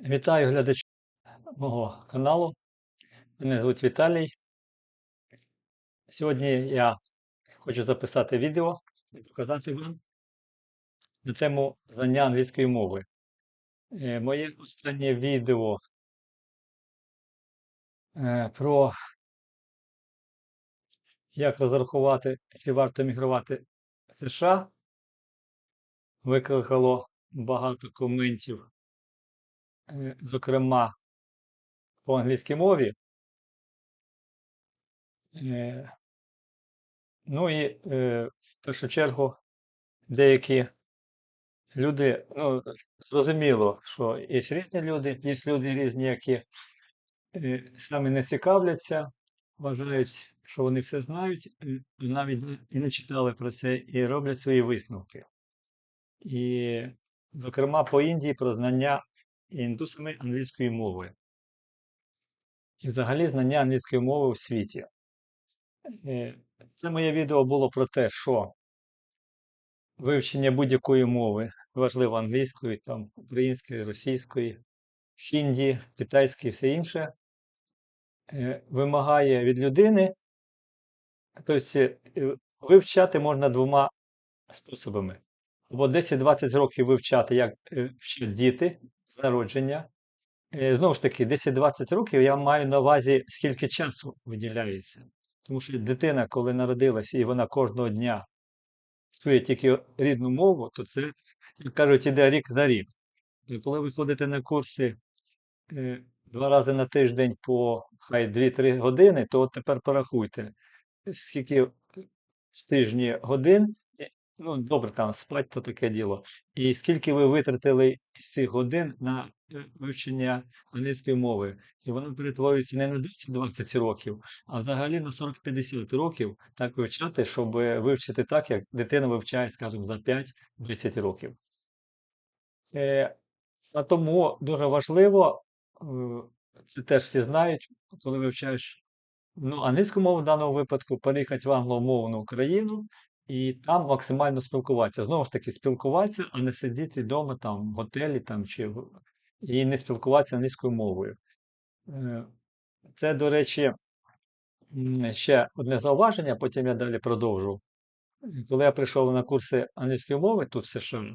Вітаю глядачів мого каналу. Мене звуть Віталій. Сьогодні я хочу записати відео і показати вам на тему знання англійської мови. Е, Моє останнє відео е, про як розрахувати, чи варто мігрувати в США викликало багато коментів, зокрема по англійській мові. Е, Ну і е, в першу чергу деякі люди, ну, зрозуміло, що є різні люди, є люди різні, які е, самі не цікавляться, вважають, що вони все знають, е, навіть і не читали про це, і роблять свої висновки. І, зокрема, по Індії про знання індусами англійської мови. І взагалі знання англійської мови у світі. Е, Це моє відео було про те, що вивчення будь-якої мови, важливо англійської, там, української, російської, хінді, китайської, і все інше, е, вимагає від людини, тобто е, вивчати можна двома способами. Або 10-20 років вивчати, як вчать діти з народження. Е, Знову ж таки, 10-20 років я маю на увазі, скільки часу виділяється. Тому що дитина, коли народилася, і вона кожного дня чує тільки рідну мову, то це, як кажуть, іде рік за рік. І коли ви ходите на курси е, два рази на тиждень по хай 2-3 години, то от тепер порахуйте, скільки в тижні годин, е, ну добре, там спать то таке діло. І скільки ви витратили із цих годин на е, вивчення англійської мови. І воно перетворюється не на 10-20 років, а взагалі на 40-50 років так вивчати, щоб вивчити так, як дитина вивчає, скажімо, за 5-10 років. Е, а тому дуже важливо, е, це теж всі знають, коли вивчаєш ну, англійську мову в даному випадку, переїхати в англомовну країну і там максимально спілкуватися. Знову ж таки, спілкуватися, а не сидіти вдома там, в готелі там, чи і не спілкуватися англійською мовою. Е, Це, до речі, ще одне зауваження, потім я далі продовжу. Коли я прийшов на курси англійської мови тут в США,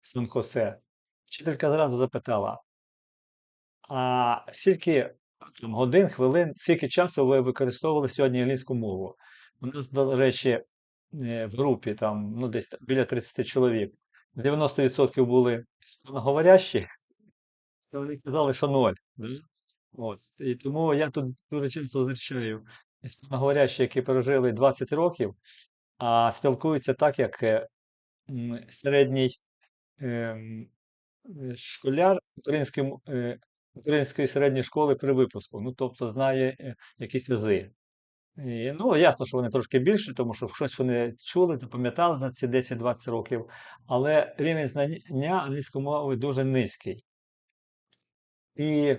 в Сан-Хосе, вчителька зразу запитала: а скільки там, годин, хвилин, скільки часу ви використовували сьогодні англійську мову? У нас, до речі, в групі там, ну, десь біля 30 чоловік, 90% були іспаноговорящі, то вони казали, що ноль. Да? От. І тому я тут дуже часто зустрічаю іспаноговорящі, які прожили 20 років, а спілкуються так, як е, середній ем, е, школяр української, е, української середньої школи при випуску. Ну, тобто знає е, якісь ази. І, ну, ясно, що вони трошки більше, тому що щось вони чули, запам'ятали за ці 10-20 років, але рівень знання англійської мови дуже низький. І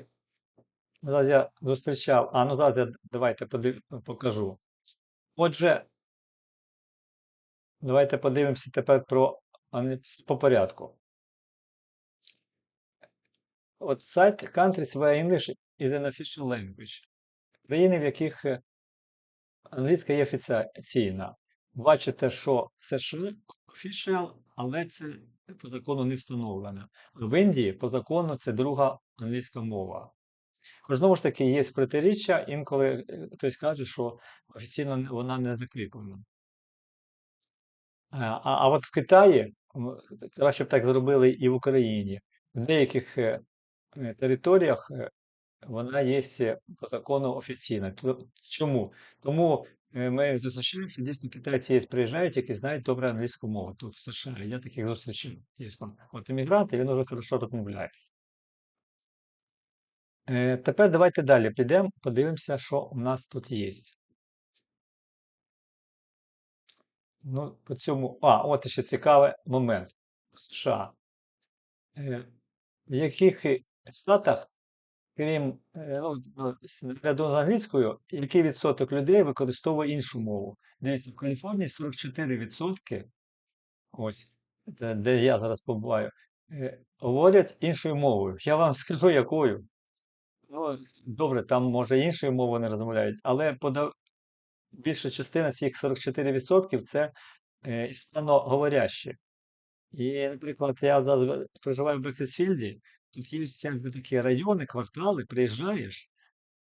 зараз я зустрічав, а ну зараз я давайте подив, покажу. Отже, давайте подивимося тепер про по порядку. От сайт Countries where English is an official language. Країни, в яких е, англійська є офіційна. Бачите, що США official, але це по закону не встановлено. В Індії по закону це друга англійська мова. Знову ж таки є протиріччя, інколи е, хтось каже, що офіційно вона не закріплена. Е, А, а от в Китаї краще б так зробили і в Україні. В деяких е, територіях вона є по закону офіційна. Чому? Тому е, ми зустрічаємося, дійсно китайці є, приїжджають, які знають добре англійську мову тут в США. Я таких зустрічав, дійсно. От іммігрант, він дуже хорошо розмовляє. Е, Тепер давайте далі підемо, подивимося, що у нас тут є. Ну, по цьому. А, от ще цікавий момент. США. Е, В яких штатах, крім е, ну, ну, з- англійською, який відсоток людей використовує іншу мову? Дивіться, в Каліфорнії 44%, ось, де я зараз побуваю, е, говорять іншою мовою. Я вам скажу, якою. Ну, добре, там може іншою мовою не розмовляють, але пода... більша частина цих 44% це е, іспаноговорящі. І, наприклад, я зараз проживаю в Бексфілді, тут є такі райони, квартали, приїжджаєш,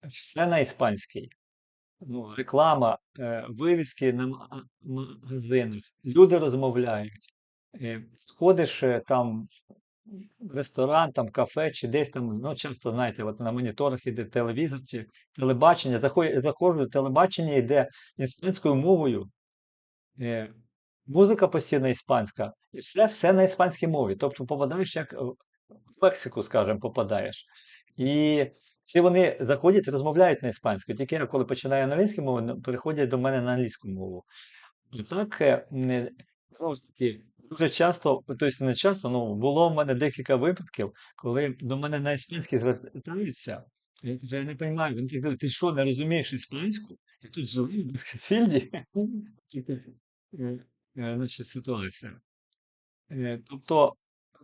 все на іспанській. Ну, реклама, е, вивіски на магазинах, люди розмовляють. Е, Ходиш е, там в ресторан, там кафе чи десь там, ну часто, знаєте, от на моніторах іде телевізор чи телебачення. Заходжу, телебачення йде іспанською мовою. Музика постійно іспанська, і все, все на іспанській мові. Тобто попадаєш як в Мексику, скажімо, попадаєш. І всі вони заходять і розмовляють на іспанську. Тільки я, коли починаю англійську мову, переходять до мене на англійську мову. Так, е, знову ж таки, дуже часто, тобто не часто, ну було в мене декілька випадків, коли до мене на іспанській звертаються. Я кажу, я не розумію, так кажуть, ти що, не розумієш іспанську? Я тут живу в Бескетсфілді. Така, е, е, значить, ситуація. Е, Тобто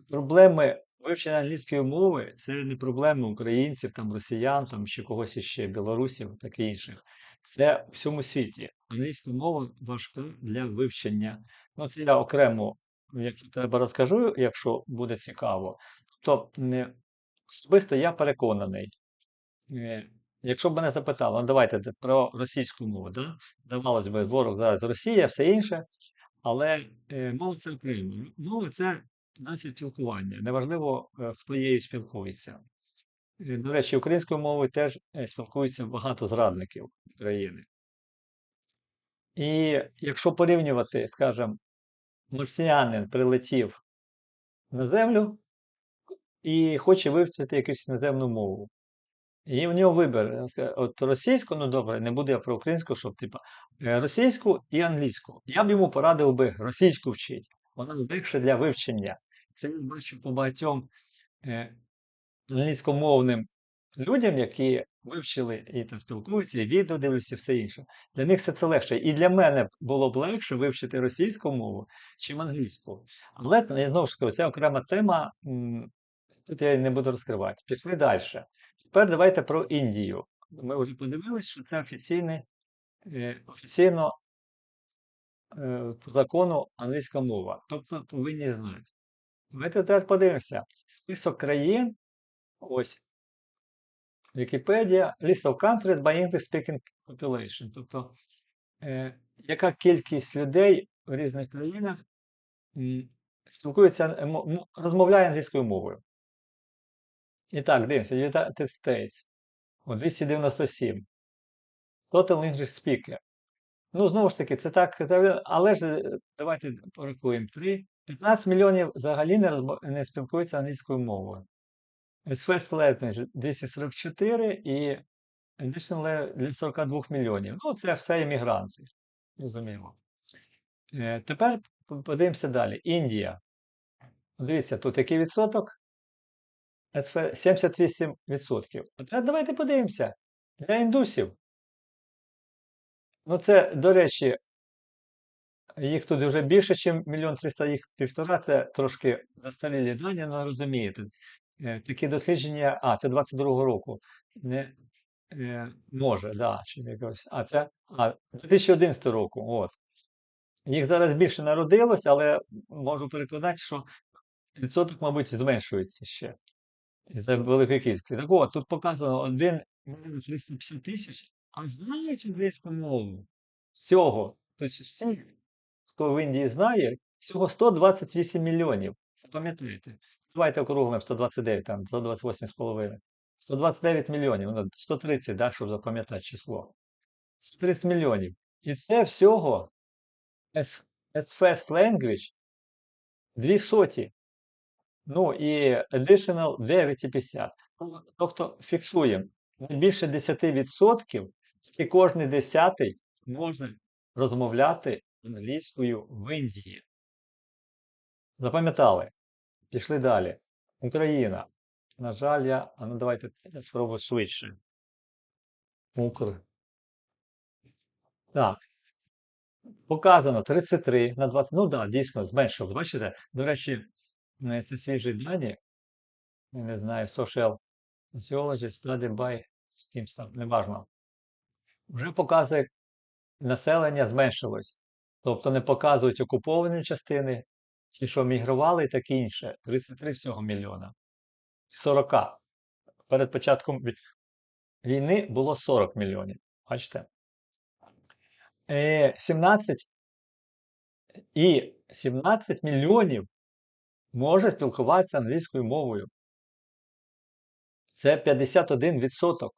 проблеми вивчення англійської мови це не проблеми українців, там, росіян, там, чи когось іще, білорусів, так і інших. Це в всьому світі. Англійська мова важка для вивчення. Ну, це я окремо, якщо треба, розкажу, якщо буде цікаво. Тобто, не- особисто я переконаний. Е, Якщо б мене запитали, ну давайте про російську мову, да? Здавалось би, ворог зараз Росія, все інше, але е, мова це окремо. Мова це нація спілкування. Неважливо, е, хто її спілкується. Е, До речі, українською мовою теж е, спілкується багато зрадників України. І якщо порівнювати, скажімо, марсіанин прилетів на землю і хоче вивчити якусь іноземну мову. І в нього вибір. От російську, ну добре, не буду я про українську, щоб типа російську і англійську. Я б йому порадив би російську вчити. Вона легше для вивчення. Це я бачу по багатьом е, англійськомовним людям, які вивчили і там спілкуються, і відео дивляться, і все інше. Для них все це легше. І для мене було б легше вивчити російську мову, чим англійську. Але я знову ж кажу, це окрема тема. Тут я її не буду розкривати. Пішли далі. Тепер давайте про Індію. Ми вже подивилися, що це офіційний, е, офіційно е, по закону англійська мова. Тобто повинні знати. Давайте тепер подивимося. Список країн, ось Wikipedia, list of countries by English speaking population. Тобто, е, яка кількість людей в різних країнах м, спілкується, мо- розмовляє англійською мовою. І так, дивимося, United States. О, 297. Total English speaker. Ну, знову ж таки, це так, але ж е, давайте порахуємо. 3. 15 мільйонів взагалі не, розмо- не спілкуються англійською мовою. First Language 244 і Additional для 42 мільйонів. Ну, це все іммігранти. Зрозуміло. Е, Тепер подивимося далі. Індія. Дивіться, тут який відсоток? 78%. А давайте подивимося. Для індусів. Ну, це, до речі, їх тут вже більше, ніж мільйон триста, їх півтора. Це трошки застарілі дані, але розумієте. Е, Такі дослідження, а, це 22-го року. Не, е, може, да, чи якось. А, це а, 2011 року. От. Їх зараз більше народилось, але можу переконати, що відсоток, мабуть, зменшується ще. За великої кількості. Так от, тут показано 1 350 тисяч, а знають англійську мову всього. Тобто всі, хто в Індії знає, всього 128 мільйонів. Запам'ятайте. Давайте округлимо 129, там 128,5. 129 мільйонів, ну 130, да, щоб запам'ятати число. 130 мільйонів. І це всього first language дві соті. Ну і additional 9,50. Ну, Тобто фіксуємо, не більше 10%, і кожний десятий може розмовляти англійською в Індії. Запам'ятали? Пішли далі. Україна. На жаль, я. А ну давайте я спробую швидше. Укр. Так. Показано 33 на 20. Ну так, да, дійсно, зменшилось. Бачите? До речі, це свіжі дані, я не знаю, social sociology, study by з кимсь там, неважно. Вже показує, населення зменшилось. Тобто не показують окуповані частини, ті, що мігрували і таке інше. 33 всього мільйона. 40. Перед початком війни було 40 мільйонів. Бачите? Е, 17 і 17 мільйонів може спілкуватися англійською мовою. Це 51%.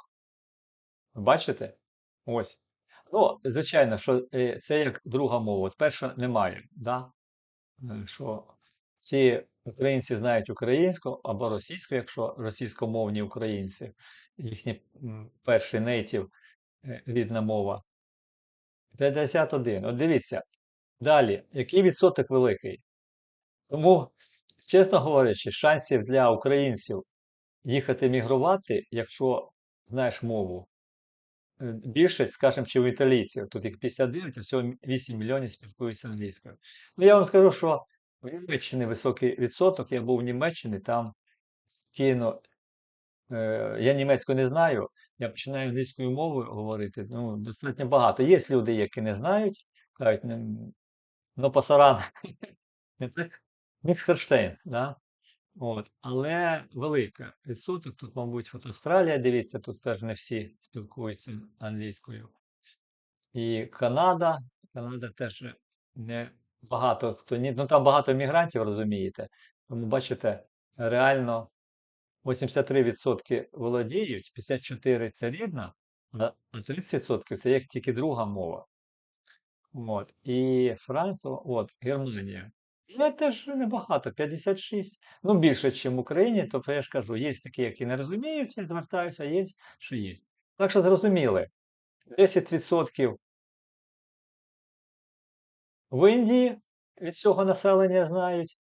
Ви бачите? Ось. Ну, звичайно, що е, це як друга мова. От перша немає. Да? Е, Що всі українці знають українську або російську, якщо російськомовні українці, їхній м, перший нейтів е, рідна мова. 51. От дивіться. Далі, який відсоток великий? Тому, чесно говорячи, шансів для українців їхати мігрувати, якщо знаєш мову, е, більше, скажімо, чи у італійців. Тут їх 59, а всього 8 мільйонів спілкуються англійською. Ну, я вам скажу, що в Німеччині високий відсоток. Я був в Німеччині, там спокійно, е, я німецьку не знаю, я починаю англійською мовою говорити. Ну, достатньо багато. Є люди, які не знають, кажуть, «Ну, ну пасаран, Міксферштейн, да? От. Але велика відсоток. Тут, мабуть, от Австралія, дивіться, тут теж не всі спілкуються англійською. І Канада. Канада теж не багато хто ні. Ну там багато мігрантів, розумієте. Тому бачите, реально 83% володіють, 54% це рідна, а 30% це як тільки друга мова. От. І Франція, от, Германія. Ну, теж небагато, 56. Ну, більше, ніж в Україні, тобто я ж кажу, є такі, які не розуміють, я звертаюся, є, що є. Так що зрозуміли, 10% в Індії від всього населення знають.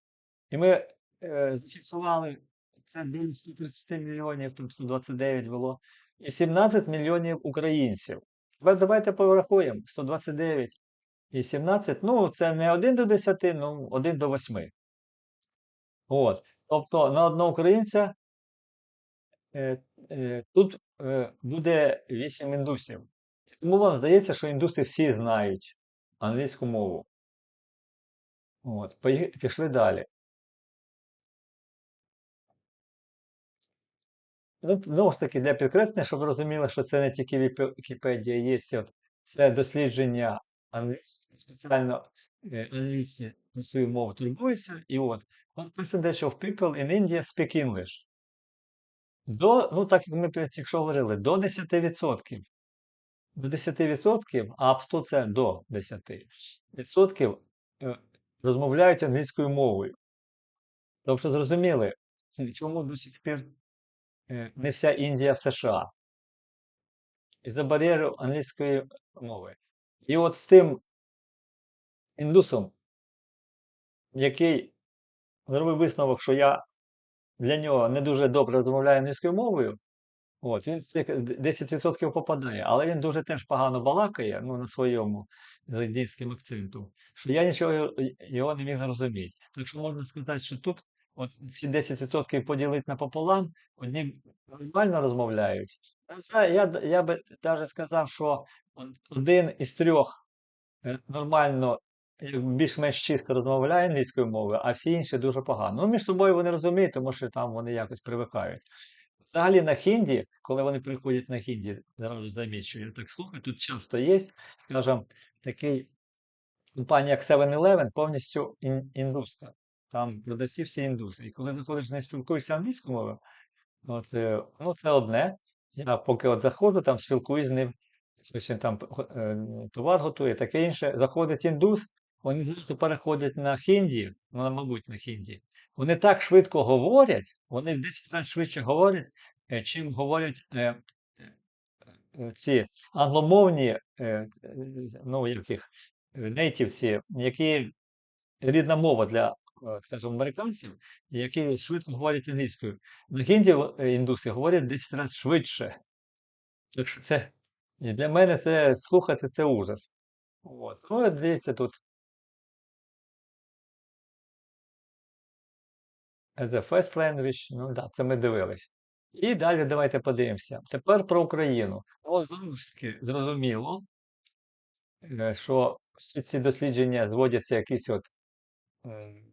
І ми е, зафіксували це біля 130 мільйонів, там 129 було, і 17 мільйонів українців. Давайте порахуємо, 129 і 17, ну, це не 1 до 10, ну 1 до 8. От. Тобто на одного українця е, е, тут е, буде 8 індусів. Тому вам здається, що індуси всі знають англійську мову. От. Пішли далі. Ну, знову ж таки, для підкреслення, щоб ви розуміли, що це не тільки Вікіпедія, є це дослідження спеціально е, англійці про свою мову турбуються. І от, от percentage of people in India speak English. До, ну, так як ми тільки що говорили, до 10%. До 10%, а to це до 10% е, розмовляють англійською мовою. Тобто зрозуміли, чому до сих пір е, не вся Індія в США. Із-за бар'єру англійської мови. І от з тим індусом, який зробив висновок, що я для нього не дуже добре розмовляю англійською мовою, от, він цих 10% попадає, але він дуже теж погано балакає, ну, на своєму з індійським акцентом, що я нічого його- не міг зрозуміти. Так що можна сказати, що тут от ці 10% поділити напополам, одні нормально розмовляють. А Я, я, я би навіть сказав, що один із трьох е, нормально, більш-менш чисто розмовляє англійською мовою, а всі інші дуже погано. Ну, між собою вони розуміють, тому що там вони якось привикають. Взагалі на хінді, коли вони приходять на хінді, зразу замічу, я так слухаю, тут часто є, скажімо, такий компанія як 7-Eleven повністю ін- індуська. Там продавці всі індуси. І коли заходиш з нею спілкуєшся англійською мовою, от, е, ну це одне. Я поки от заходжу, там спілкуюсь з ним, щось він там е, товар готує, таке інше. Заходить індус, вони зразу переходять на хінді, ну, мабуть, на хінді. Вони так швидко говорять, вони в 10 разів швидше говорять, е, чим говорять е, ці англомовні, ну, яких нейтівці, які рідна мова для, скажімо, американців, які швидко говорять англійською. На хінді е, індуси говорять 10 разів швидше. Так що це і для мене це слухати це ужас. От. Ну, дивіться тут as a first language. Ну да, це ми дивились. І далі давайте подивимося. Тепер про Україну. Ну, знову ж таки, зрозуміло, е, що всі ці дослідження зводяться якісь от е,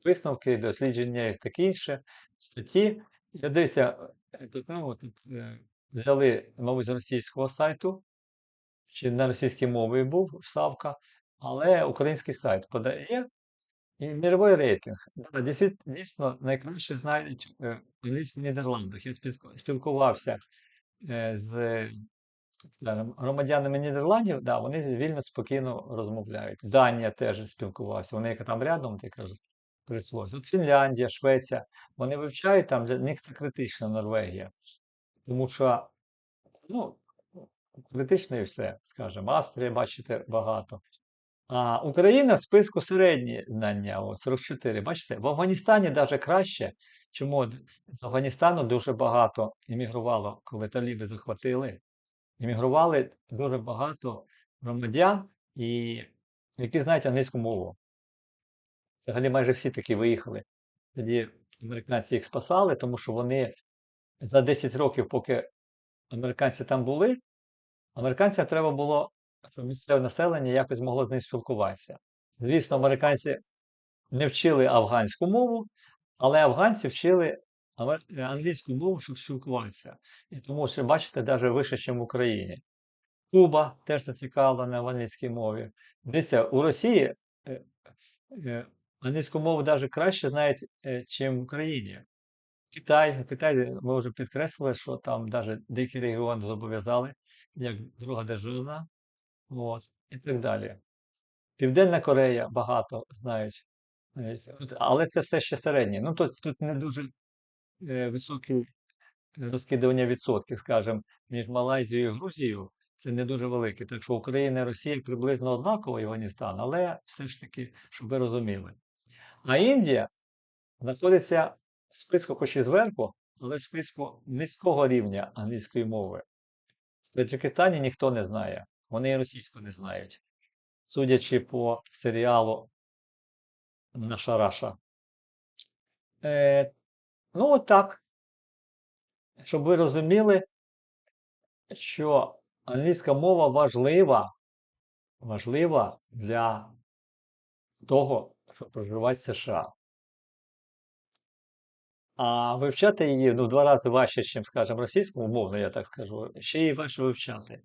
висновки, дослідження і таке інше, статті. Я дивлюся, е, тут, ну, тут е, взяли, мабуть, з російського сайту, чи на російській мові був вставка, але український сайт подає і міровий рейтинг. Да, дійсно, найкраще знають е, англійську в Нідерландах. Я спілкувався з громадянами Нідерландів, да, вони вільно спокійно розмовляють. Данія теж спілкувався. Вони як там рядом, ти кажуть, прийшлося. От Фінляндія, Швеція, вони вивчають там, для них це критично Норвегія. Тому що, ну, критично і все, скажімо, Австрія, бачите, багато. А Україна в списку середні знання, о, 44. Бачите, в Афганістані навіть краще. Чому з Афганістану дуже багато іммігрувало, коли таліби захватили. Іммігрували дуже багато громадян, і, які знають англійську мову. Взагалі майже всі таки виїхали. Тоді американці їх спасали, тому що вони за 10 років, поки американці там були, американцям треба було, щоб місцеве населення якось могло з ним спілкуватися. Звісно, американці не вчили афганську мову, але афганці вчили англійську мову, щоб спілкуватися. І тому що, бачите, навіть вище, ніж в Україні. Куба теж зацікавлена в англійській мові. Дивіться, у Росії е, е, англійську мову навіть краще знають, е, чим в Україні. Китай, Китай, ми вже підкреслили, що там навіть деякі регіони зобов'язали, як друга держава, от, і так далі. Південна Корея багато знають. Але це все ще середнє. Ну тут, тут не дуже е, високі розкидування відсотків, скажімо, між Малайзією і Грузією. Це не дуже велике. Так що Україна і Росія приблизно однаково, і Афганістан, але все ж таки, щоб ви розуміли. А Індія знаходиться в списку хоч і зверху, але в списку низького рівня англійської мови. В Таджикистані ніхто не знає, вони і російську не знають, судячи по серіалу Наша Раша. Е, ну, от так. Щоб ви розуміли, що англійська мова важлива, важлива для того, щоб проживати в США. А вивчати її ну, в два рази важче, ніж, скажімо, російську, умовно, я так скажу, ще її важче вивчати.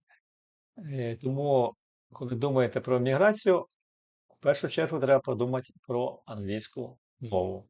Е, Тому, коли думаєте про міграцію, в першу чергу треба подумати про англійську мову.